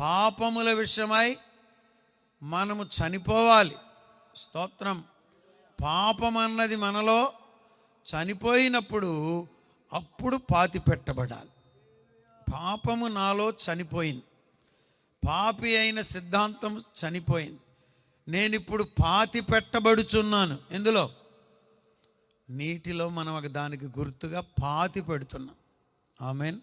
పాపముల విషయమై మనము చనిపోవాలి. స్తోత్రం. పాపం అన్నది మనలో చనిపోయినప్పుడు అప్పుడు పాతి పెట్టబడాలి. పాపము నాలో చనిపోయింది. పాపి అయిన సిద్ధాంతం చనిపోయింది. నేను ఇప్పుడు పాతి పెట్టబడుచున్నాను. ఎందులో? నీటిలో మనం ఒక దానికి గుర్తుగా పాతి పెడుతున్నాం. ఆమెన్.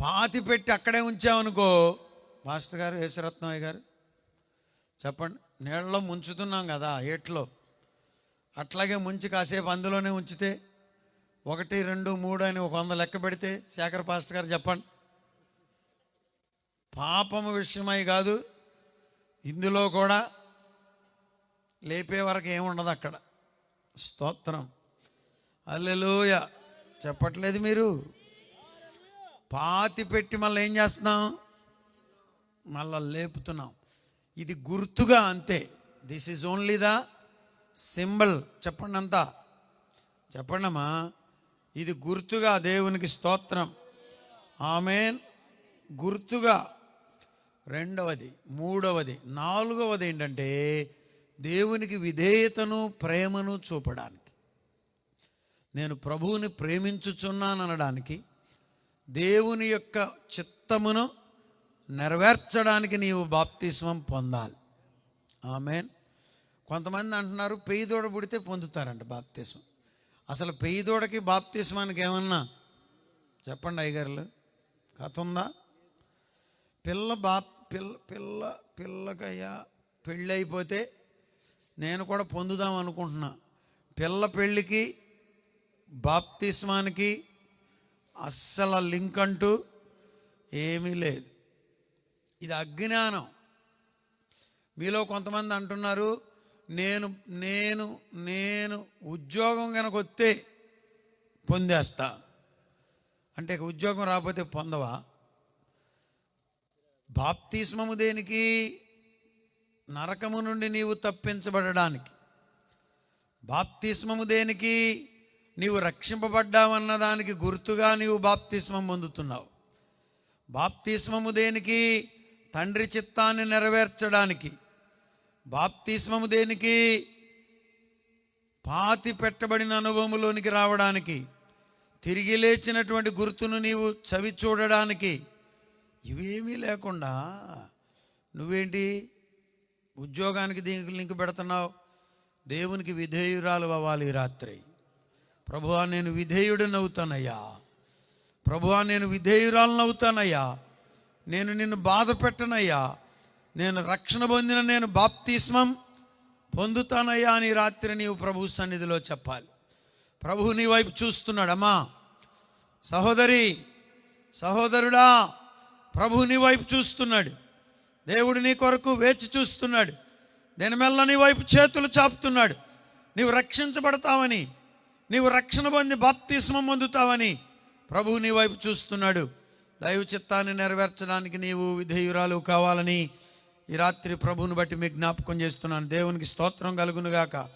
పాతి పెట్టి అక్కడే ఉంచామనుకో మాస్టర్ గారు యేసరత్నయ్య గారు చెప్పండి నీళ్ళలో ముంచుతున్నాం కదా ఏట్లో. అట్లాగే ముంచి కాసేపు అందులోనే ఉంచితే ఒకటి రెండు మూడు అని ఒక వంద లెక్క పెడితే శేఖర్ పాస్టర్ గారు చెప్పండి. పాపము విషయమై కాదు ఇందులో కూడా లేపే వరకు ఏముండదు అక్కడ. స్తోత్రం. అల్లెలోయ చెప్పట్లేదు మీరు. పాతి పెట్టి మళ్ళీ ఏం చేస్తున్నాం? మళ్ళా లేపుతున్నాం. ఇది గుర్తుగా అంతే. This is only the symbol చెప్పండి అంతా. చెప్పండమ్మా ఇది గుర్తుగా దేవునికి స్తోత్రం. ఆమెన్ గుర్తుగా. రెండవది మూడవది నాలుగవది ఏంటంటే దేవునికి విధేయతను ప్రేమను చూపడానికి. నేను ప్రభువుని ప్రేమించుచున్నాను అనడానికి దేవుని యొక్క చిత్తమును నెరవేర్చడానికి నీవు బాప్తిస్మం పొందాలి. ఆమెన్. కొంతమంది అంటున్నారు పెయ్యిదూడ పుడితే పొందుతారంట బాప్తిస్మం. అసలు పెయ్యి దూడకి బాప్తిస్మానికి ఏమన్నా చెప్పండి అయ్యగారులు? కథ ఉందా? పిల్ల బా పిల్ల పిల్ల పిల్లకయ్యా పెళ్ళి అయిపోతే నేను కూడా పొందుదాం అనుకుంటున్నా. పిల్ల పెళ్ళికి బాప్తిస్మానికి అస్సలు లింక్ అంటూ ఏమీ లేదు. ఇది అజ్ఞానం. మీలో కొంతమంది అంటున్నారు నేను నేను నేను ఉద్యోగం కనుక వస్తే పొందేస్తా. అంటే ఇక ఉద్యోగం రాకపోతే పొందవా? బాప్తిస్మము దేనికి? నరకము నుండి నీవు తప్పించబడడానికి. బాప్తిస్మము దేనికి? నీవు రక్షింపబడ్డావన్న దానికి గుర్తుగా నీవు బాప్తిస్మం పొందుతున్నావు. బాప్తిస్మము దేనికి? తండ్రి చిత్తాన్ని నెరవేర్చడానికి. బాప్తిస్మము దేనికి? పాతి పెట్టబడిన అనుభవంలోనికి రావడానికి. తిరిగి లేచినటువంటి గుర్తును నీవు చవి చూడడానికి. ఇవేమీ లేకుండా నువ్వేంటి? ఉద్యోగానికి దీనికి లింక్ పెడుతున్నావు. దేవునికి విధేయురాలు అవ్వాలి ఈ రాత్రి. ప్రభువా నేను విధేయుడిని అవుతానయ్యా ప్రభువా నేను విధేయురాలను అవుతానయ్యా నేను నిన్ను బాధ పెట్టనయ్యా. నేను రక్షణ పొందిన నేను బాప్తిస్మం పొందుతానయ్యా అని రాత్రి నీవు ప్రభు సన్నిధిలో చెప్పాలి. ప్రభువు నీ వైపు చూస్తున్నాడమ్మా. సహోదరి సహోదరుడా ప్రభు నీ వైపు చూస్తున్నాడు. దేవుడు నీ కొరకు వేచి చూస్తున్నాడు. నేను మెల్ల నీ వైపు చేతులు చాపుతున్నాడు. నీవు రక్షించబడతావని నీవు రక్షణ పొంది బాప్తిస్మం పొందుతావని ప్రభువు నీ వైపు చూస్తున్నాడు. దైవ చిత్తాన్ని నెరవేర్చడానికి నీవు విధేయురాలు కావాలని ఈ రాత్రి ప్రభువుని బట్టి మీకు జ్ఞాపకం చేస్తున్నాను. దేవునికి స్తోత్రం కలుగునుగాక.